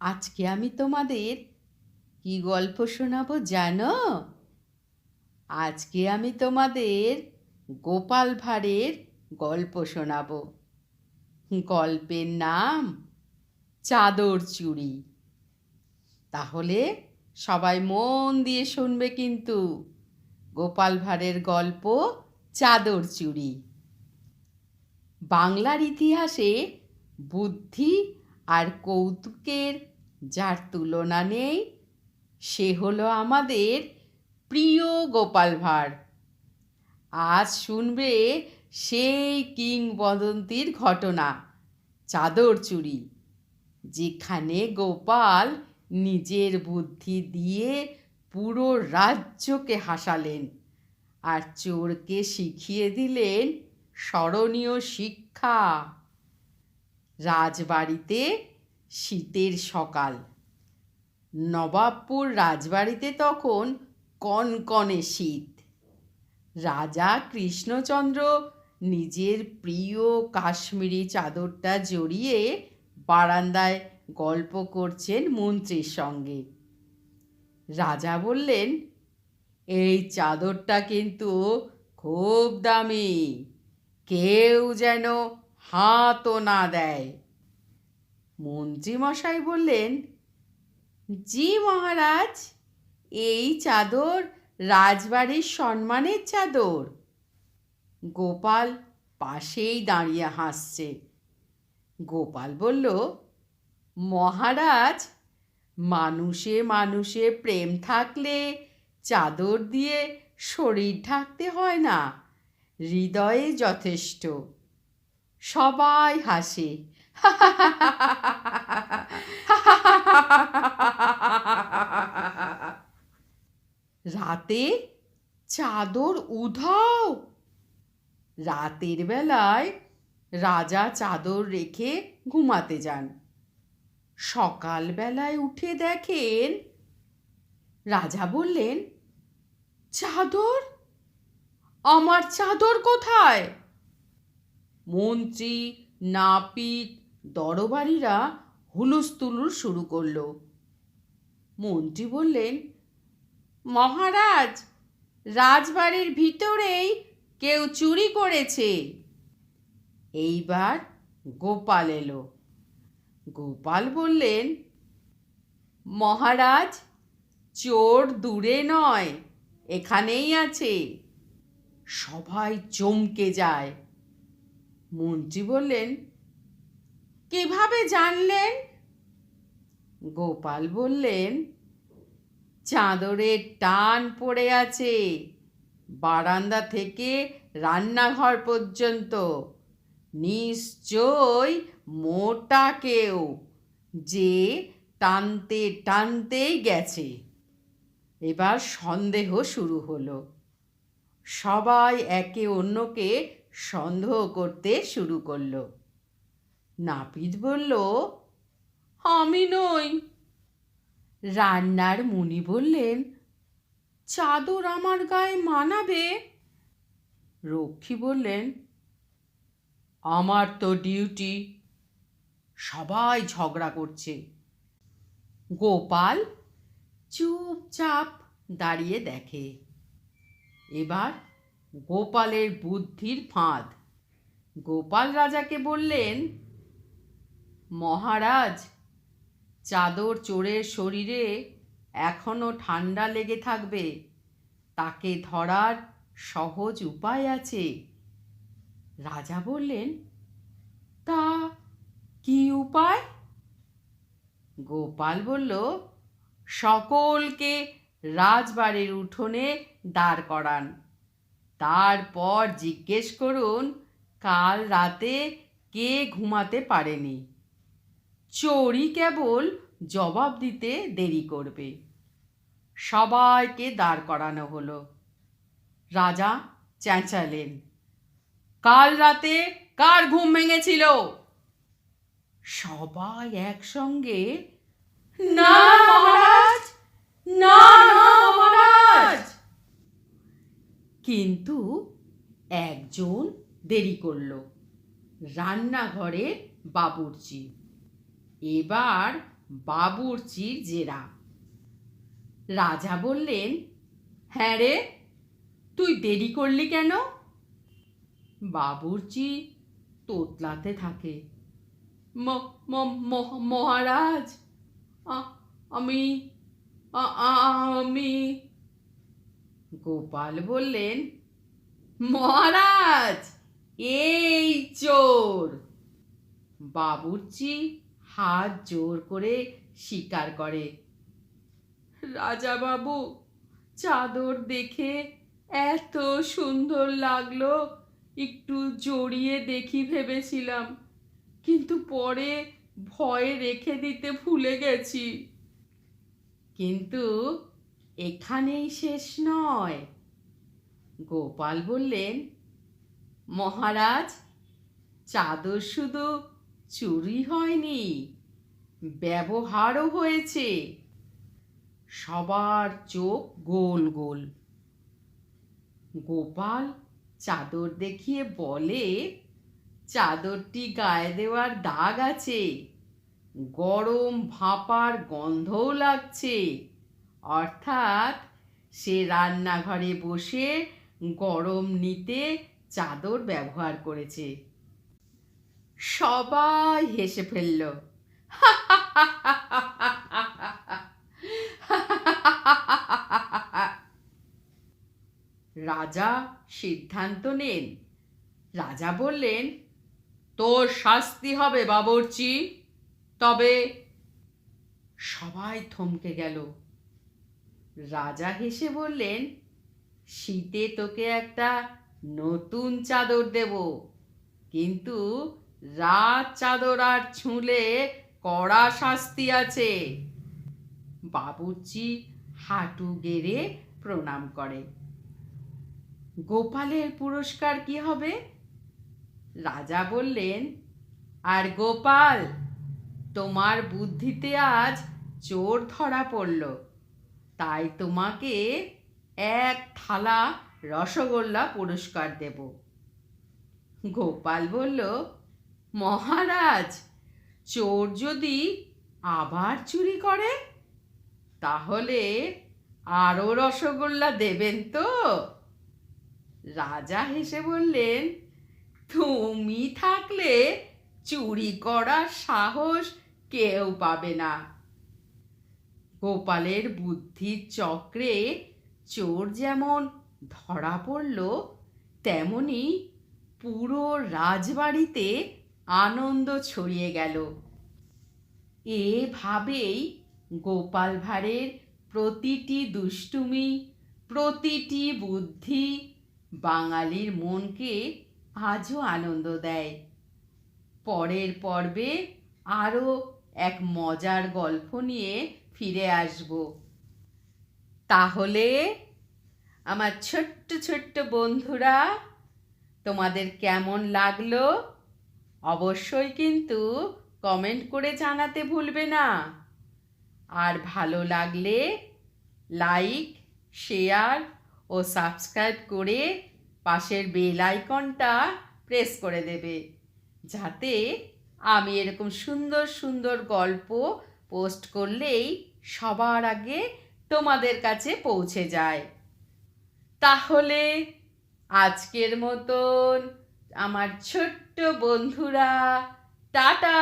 আজকে আমি তোমাদের কি গল্প শোনাবো জানো? আজকে আমি তোমাদের গোপাল ভাঁড়ের গল্প শোনাবো। গল্পের নাম চাদর চুড়ি তাহলে সবাই মন দিয়ে শুনবে কিন্তু গোপাল ভাঁড়ের গল্প চাদর চুড়ি বাংলার ইতিহাসে বুদ্ধি আর কৌতুকের যার তুলনা নেই, সে হলো আমাদের প্রিয় গোপাল ভাঁড়। আজ শুনবে সেই কিংবদন্তির ঘটনা, চাদর চুরি, যেখানে গোপাল নিজের বুদ্ধি দিয়ে পুরো রাজ্যকে হাসালেন আর চোরকে শিখিয়ে দিলেন স্মরণীয় শিক্ষা। রাজবাড়িতে শীতের সকাল। নবাবপুর রাজবাড়িতে তখন কনকনে শীত। রাজা কৃষ্ণচন্দ্র নিজের প্রিয় কাশ্মীরি চাদরটা জড়িয়ে বারান্দায় গল্প করছেন মন্ত্রীর সঙ্গে। রাজা বললেন, এই চাদরটা কিন্তু খুব দামি। কেউ যেন হাতও না দেয়। মন্ত্রীমশাই বললেন, জি মহারাজ, এই চাদর রাজবাড়ির সম্মানের চাদর। গোপাল পাশেই দাঁড়িয়ে হাসছে। গোপাল বলল, মহারাজ, মানুষে মানুষে প্রেম থাকলে চাদর দিয়ে শরীর ঢাকতে হয় না, হৃদয়ে যথেষ্ট। সবাই হাসে। রাতে চাদর উধাও। রাতের বেলায় রাজা চাদর রেখে ঘুমাতে যান। সকালবেলায় উঠে দেখেন রাজা বললেন, চাদর? আমার চাদর কোথায়? মন্ত্রী, নাপিত, দরবারিরা হুলুস্থুলুর শুরু করল। মন্ত্রী বললেন, মহারাজ, রাজবাড়ির ভিতরেই কেউ চুরি করেছে। এইবার গোপাল এলো। গোপাল বললেন, মহারাজ, চোর দূরে নয়, এখানেই আছে। সবাই চমকে যায়। মন্ত্রী বললেন, কীভাবে জানলেন? গোপাল বললেন, চাদরের টান পড়ে আছে, বারান্দা থেকে রান্নাঘর পর্যন্ত। নিশ্চয় মোটা কেউ যে টানতে টানতেই গেছে। এবার সন্দেহ শুরু হলো। সবাই একে অন্যকে সন্দেহ করতে শুরু করল। নাপিত বলল, আমি নই। রান্নার মুনি বললেন, চাদর আমার গায়ে মানাবে? রক্ষী বললেন, আমার তো ডিউটি। সবাই ঝগড়া করছে। গোপাল চুপচাপ দাঁড়িয়ে দেখে। এবার গোপালের বুদ্ধির ফাঁদ। গোপাল রাজাকে বললেন, মহারাজ, চাদর চোরের শরীরে এখনও ঠান্ডা লেগে থাকবে। তাকে ধরার সহজ উপায় আছে। রাজা বললেন, তা কি উপায়? গোপাল বলল, সকলকে রাজবাড়ির উঠোনে দাঁড় করান। তারপর জিজ্ঞেস করুন, কাল রাতে কে ঘুমাতে পারেনি? চোরই কেবল জবাব দিতে দেরি করবে। সবাইকে দাঁড় করানো হলো। রাজা চেঁচালেন কাল রাতে কার ঘুম ভেঙেছিল? সবাই একসঙ্গে, না না মহারাজ কিন্তু একজন দেরি করল। রান্নাঘরে বাবুর্চি। এবার বাবুর্চির জেরা। রাজা বললেন হ্যাঁ রে, তুই দেরি করলি কেন? বাবুর্চি তোতলাতে থাকে, "ম- ম- ম- মহারাজ আমি আমি। গোপাল বললেন, মহারাজ এই চোর। বাবুর্চি হাত জোর করে স্বীকার করে। রাজা বাবু চাদর দেখে এত সুন্দর লাগল, একটু জড়িয়ে দেখি ভেবেছিলাম। কিন্তু পরে ভয়ে রেখে দিতে ভুলে গেছি। কিন্তু এখানেই শেষ নয়। গোপাল বললেন মহারাজ, চাদর শুধু চুরি হয়নি, ব্যবহারও হয়েছে। সবার চোখ গোল গোল। গোপাল চাদর দেখিয়ে বলে, চাদরটি গায়ে দেওয়ার দাগ আছে, গরম ভাপার গন্ধও লাগছে। অর্থাৎ সে রান্নাঘরে বসে গরম নিতে চাদর ব্যবহার করেছে। সবাই হেসে ফেলল। রাজা সিদ্ধান্ত নেন। রাজা বললেন, তোর শাস্তি হবে বাবরচি। তবে সবাই থমকে গেল। রাজা হেসে বললেন, শীতে তোকে একটা নতুন চাদর দেব। কিন্তু রাত চাদর আর ছুঁলে কড়া শাস্তি আছে। বাবুর্চি হাঁটু গেড়ে প্রণাম করে। গোপালের পুরস্কার কি হবে? রাজা বললেন, আর গোপাল, তোমার বুদ্ধিতে আজ চোর ধরা পড়ল। তাই তোমাকে এক থালা রসগোল্লা পুরস্কার দেব। গোপাল বলল, মহারাজ, চোর যদি আবার চুরি করে, তাহলে আরও রসগোল্লা দেবেন তো? রাজা হেসে বললেন, তুমি থাকলে চুরি করার সাহস কেউ পাবে না। গোপালের বুদ্ধির চক্রে চোর যেমন ধরা পড়ল তেমনি পুরো রাজবাড়িতে আনন্দ ছড়িয়ে গেল। এভাবেই গোপাল ভাঁড়ের প্রতিটি দুষ্টুমি, প্রতিটি বুদ্ধি বাঙালির মনকে আজও আনন্দ দেয়। পরের পর্বে আরও এক মজার গল্প নিয়ে ফিরে আসব। তাহলে আমার ছোট্ট ছোট্ট বন্ধুরা, তোমাদের কেমন লাগল? অবশ্যই কিন্তু কমেন্ট করে জানাতে ভুলবে না। আর ভালো লাগলে লাইক শেয়ার ও সাবস্ক্রাইব করে পাশের বেল আইকনটা প্রেস করে দেবে। যাতে আমি এরকম সুন্দর সুন্দর গল্প পোস্ট করলেই সবার আগে তোমাদের কাছে পৌঁছে যায়। তাহলে আজকের মতন আমার ছোট্ট বন্ধুরা টাটা!